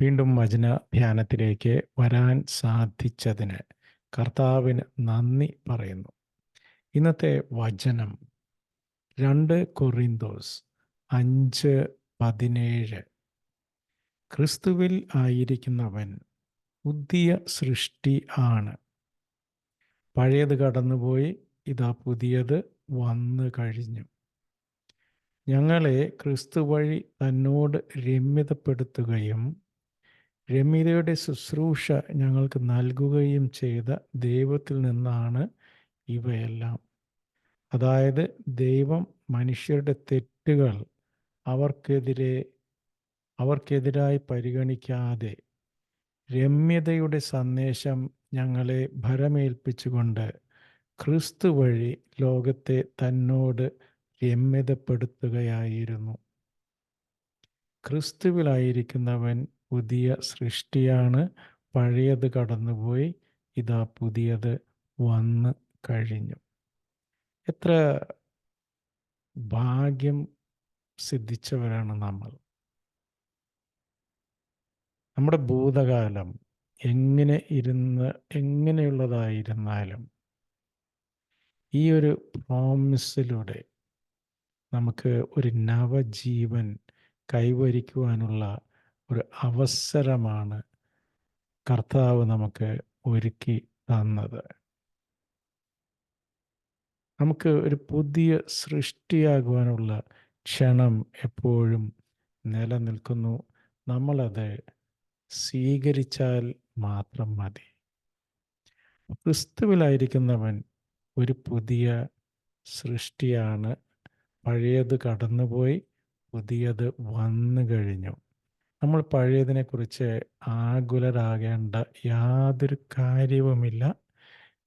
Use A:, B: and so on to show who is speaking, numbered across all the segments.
A: വീണ്ടും വചന ധ്യാനത്തിലേക്ക് വരാൻ സാധിച്ചതിന് കർത്താവിന് നന്ദി പറയുന്നു. ഇന്നത്തെ വചനം രണ്ട് കൊറിന്തോസ് അഞ്ച് പതിനേഴ്. ക്രിസ്തുവിൽ ആയിരിക്കുന്നവൻ പുതിയ സൃഷ്ടി ആണ്. പഴയത് കടന്നുപോയി ഇതാ പുതിയത് വന്നു കഴിഞ്ഞു. ഞങ്ങളെ ക്രിസ്തു വഴി തന്നോട് രമ്യതപ്പെടുത്തുകയും രമ്യതയുടെ ശുശ്രൂഷ ഞങ്ങൾക്ക് നൽകുകയും ചെയ്ത ദൈവത്തിൽ നിന്നാണ് ഇവയെല്ലാം. അതായത് ദൈവം മനുഷ്യരുടെ തെറ്റുകൾ അവർക്കെതിരെ അവർക്കെതിരായി പരിഗണിക്കാതെ രമ്യതയുടെ സന്ദേശം ഞങ്ങളെ ഭരമേൽപ്പിച്ചുകൊണ്ട് ക്രിസ്തു വഴി ലോകത്തെ തന്നോട് രമ്യതപ്പെടുത്തുകയായിരുന്നു. ക്രിസ്തുവിലായിരിക്കുന്നവൻ പുതിയ സൃഷ്ടിയാണ്. പഴയത് കടന്നുപോയി. ഇതാ പുതിയത് വന്ന് കഴിഞ്ഞു. എത്ര ഭാഗ്യം സിദ്ധിച്ചവരാണ് നമ്മൾ. നമ്മുടെ ഭൂതകാലം എങ്ങനെ ഇരുന്ന് എങ്ങനെയുള്ളതായിരുന്നാലും ഈ ഒരു പ്രോമിസിലൂടെ നമുക്ക് ഒരു നവജീവൻ കൈവരിക്കുവാനുള്ള ഒരു അവസരമാണ് കർത്താവ് നമുക്ക് ഒരുക്കി തന്നത്. നമുക്ക് ഒരു പുതിയ സൃഷ്ടിയാകുവാനുള്ള ക്ഷണം എപ്പോഴും നിലനിൽക്കുന്നു. നമ്മളത് സ്വീകരിച്ചാൽ മാത്രം മതി. ക്രിസ്തുവിലായിരിക്കുന്നവൻ ഒരു പുതിയ സൃഷ്ടിയാണ്. പഴയത് കടന്നുപോയി പുതിയത് വന്നു കഴിഞ്ഞു നമ്മൾ പഴയതിനെക്കുറിച്ച് ആകുലരാകേണ്ട യാതൊരു കാര്യവുമില്ല.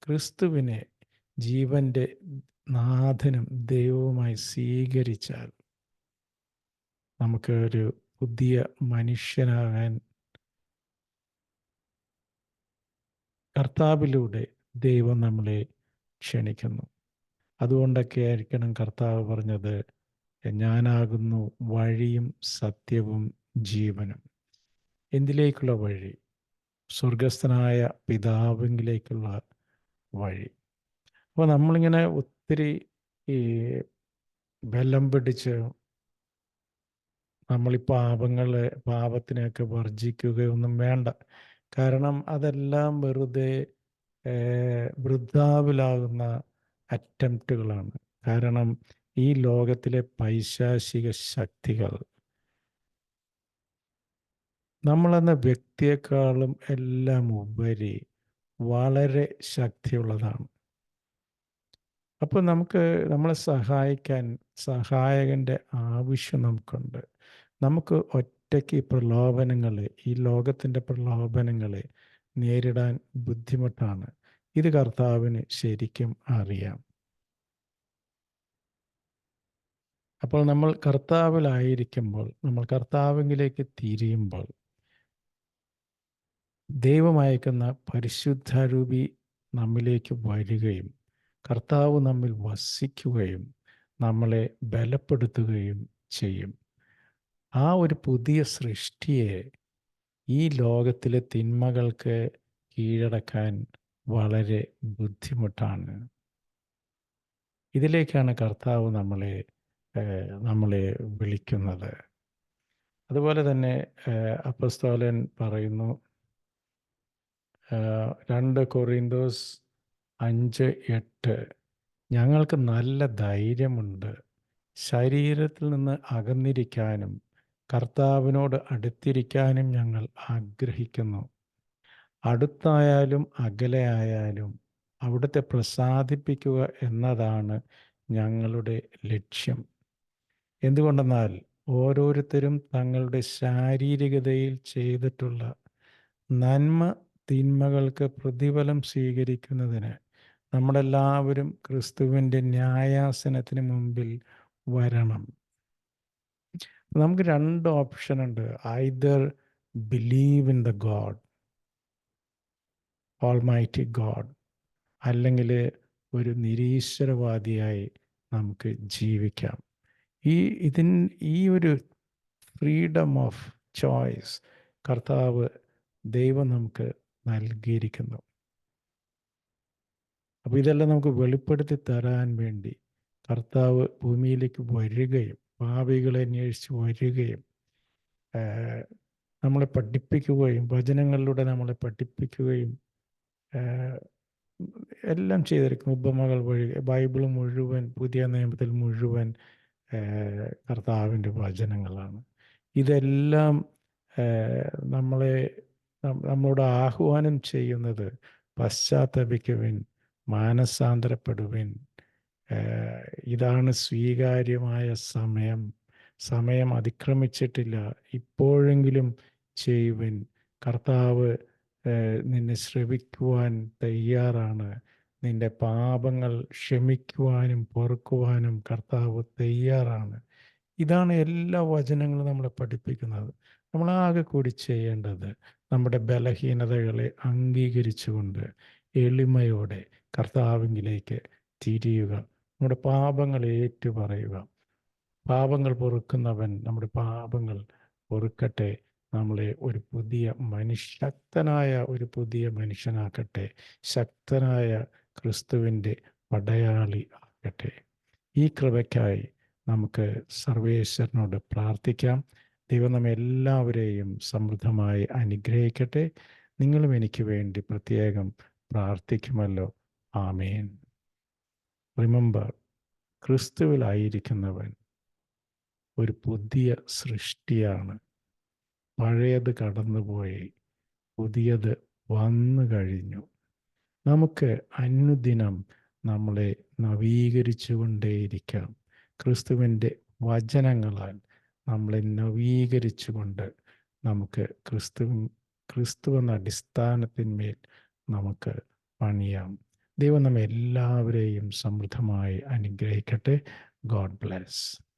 A: ക്രിസ്തുവിനെ ജീവന്റെ നാഥനും ദൈവവുമായി സ്വീകരിച്ചാൽ നമുക്കൊരു പുതിയ മനുഷ്യനാകാൻ കർത്താവിലൂടെ ദൈവം നമ്മളെ ക്ഷണിക്കുന്നു. അതുകൊണ്ടൊക്കെ ആയിരിക്കണം കർത്താവ് പറഞ്ഞത് ഞാനാകുന്നു വഴിയും സത്യവും ജീവനും. എന്തിലേക്കുള്ള വഴി? സ്വർഗസ്ഥനായ പിതാവിങ്കിലേക്കുള്ള വഴി. അപ്പോൾ നമ്മളിങ്ങനെ ഒത്തിരി ഈ ബലം പിടിച്ച് നമ്മൾ ഈ പാപങ്ങളെ പാപത്തിനെയൊക്കെ വർജിക്കുകയൊന്നും വേണ്ട. കാരണം അതെല്ലാം വെറുതെ വൃദ്ധാവിലാകുന്ന അറ്റംപ്റ്റുകളാണ്. കാരണം ഈ ലോകത്തിലെ പൈശാചിക ശക്തികൾ നമ്മളെന്ന വ്യക്തിയെക്കാളും എല്ലാം ഉപരി വളരെ ശക്തിയുള്ളതാണ്. അപ്പോൾ നമുക്ക് നമ്മളെ സഹായിക്കാൻ സഹായകന്റെ ആവശ്യം നമുക്കുണ്ട്. നമുക്ക് ഒറ്റയ്ക്ക് ഈ പ്രലോഭനങ്ങളെ ഈ ലോകത്തിന്റെ പ്രലോഭനങ്ങൾ നേരിടാൻ ബുദ്ധിമുട്ടാണ്. ഇത് കർത്താവിന് ശരിക്കും അറിയാം. അപ്പോൾ നമ്മൾ കർത്താവിലായിരിക്കുമ്പോൾ നമ്മൾ കർത്താവിലേക്ക് തിരിയുമ്പോൾ ദൈവം അയക്കുന്ന പരിശുദ്ധാരൂപി നമ്മിലേക്ക് വരികയും കർത്താവ് നമ്മിൽ വസിക്കുകയും നമ്മളെ ബലപ്പെടുത്തുകയും ചെയ്യും. ആ ഒരു പുതിയ സൃഷ്ടിയെ ഈ ലോകത്തിലെ തിന്മകൾക്ക് കീഴടക്കാൻ വളരെ ബുദ്ധിമുട്ടാണ്. ഇതിലേക്കാണ് കർത്താവ് നമ്മളെ നമ്മളെ വിളിക്കുന്നത്. അതുപോലെ തന്നെ അപ്പസ്തോലൻ പറയുന്നു രണ്ട് കൊറിന്തോസ് അഞ്ച് എട്ട്. ഞങ്ങൾക്ക് നല്ല ധൈര്യമുണ്ട്. ശരീരത്തിൽ നിന്ന് അകന്നിരിക്കാനും കർത്താവിനോട് അടുത്തിരിക്കാനും ഞങ്ങൾ ആഗ്രഹിക്കുന്നു. അടുത്തായാലും അകലെയായാലും അവിടുത്തെ പ്രസാദിപ്പിക്കുക എന്നതാണ് ഞങ്ങളുടെ ലക്ഷ്യം. എന്തുകൊണ്ടെന്നാൽ ഓരോരുത്തരും തങ്ങളുടെ ശാരീരികതയിൽ ചെയ്തിട്ടുള്ള നന്മ തിന്മകൾക്ക് പ്രതിഫലം സ്വീകരിക്കുന്നതിന് നമ്മളെല്ലാവരും ക്രിസ്തുവിന്റെ ന്യായാസനത്തിന് മുമ്പിൽ വരണം. നമുക്ക് രണ്ട് ഓപ്ഷൻ ഉണ്ട്. Either believe in the God almighty God അല്ലെങ്കിൽ ഒരു നിരീശ്വരവാദിയായി നമുക്ക് ജീവിക്കാം. ഈ ഇതിൻ ഈ ഒരു ഫ്രീഡം ഓഫ് ചോയ്സ് കർത്താവ് ദൈവം നമുക്ക് നൽകിയിരിക്കുന്നു. അപ്പോൾ ഇതെല്ലാം നമുക്ക് വെളിപ്പെടുത്തി തരാൻ വേണ്ടി കർത്താവ് ഭൂമിയിലേക്ക് വരികയും പാപികളെ അന്വേഷിച്ച് വരികയും നമ്മളെ പഠിപ്പിക്കുകയും വചനങ്ങളിലൂടെ നമ്മളെ പഠിപ്പിക്കുകയും എല്ലാം ചെയ്തിരിക്കുന്നു. ഉപമകൾ വഴി ബൈബിൾ മുഴുവൻ പുതിയ നിയമത്തിൽ മുഴുവൻ കർത്താവിന്റെ വചനങ്ങളാണ്. ഇതെല്ലാം നമ്മളെ നമ്മളോട് ആഹ്വാനം ചെയ്യുന്നത് പശ്ചാത്തപിക്കുവിൻ മാനസാന്തരപ്പെടുവിൻ. ഇതാണ് സ്വീകാര്യമായ സമയം. സമയം അതിക്രമിച്ചിട്ടില്ല. ഇപ്പോഴെങ്കിലും ചെയ്യുവിൻ. കർത്താവ് നിന്നെ ശ്രവിക്കുവാൻ തയ്യാറാണ്. നിന്റെ പാപങ്ങൾ ക്ഷമിക്കുവാനും പൊറുക്കുവാനും കർത്താവ് തയ്യാറാണ്. ഇതാണ് എല്ലാ വചനങ്ങളും നമ്മളെ പഠിപ്പിക്കുന്നത്. നമ്മൾ നമ്മളാകെ കൂടി ചെയ്യേണ്ടത് നമ്മുടെ ബലഹീനതകളെ അംഗീകരിച്ചുകൊണ്ട് എളിമയോടെ കർത്താവിങ്കിലേക്ക് തിരിയുക. നമ്മുടെ പാപങ്ങൾ ഏറ്റുപറയുക. പാപങ്ങൾ പൊറുക്കുന്നവൻ നമ്മുടെ പാപങ്ങൾ പൊറുക്കട്ടെ. നമ്മളെ ഒരു പുതിയ മനുഷ്യ ശക്തനായ ഒരു പുതിയ മനുഷ്യനാക്കട്ടെ. ശക്തനായ ക്രിസ്തുവിന്റെ പടയാളി ആക്കട്ടെ ഈ കൃപയ്ക്കായി നമുക്ക് സർവേശ്വരനോട് പ്രാർത്ഥിക്കാം. ദൈവം നമ്മെ എല്ലാവരെയും സമൃദ്ധമായി അനുഗ്രഹിക്കട്ടെ. നിങ്ങളും എനിക്ക് വേണ്ടി പ്രത്യേകം പ്രാർത്ഥിക്കുമല്ലോ. ആമേൻ. റിമെമ്പർ ക്രിസ്തുവിലായിരിക്കുന്നവൻ ഒരു പുതിയ സൃഷ്ടിയാണ്. പഴയത് കടന്നുപോയി പുതിയത് വന്നു കഴിഞ്ഞു. നമുക്ക് അനുദിനം നമ്മളെ നവീകരിച്ചുകൊണ്ടേയിരിക്കാം. ക്രിസ്തുവിന്റെ വചനങ്ങളാൽ നമ്മളെ നവീകരിച്ചുകൊണ്ട് നമുക്ക് ക്രിസ്തു ക്രിസ്തു എന്ന അടിസ്ഥാനത്തിന്മേൽ നമുക്ക് പണിയാം. ദൈവം നമ്മെ എല്ലാവരെയും സമൃദ്ധമായി അനുഗ്രഹിക്കട്ടെ. God bless.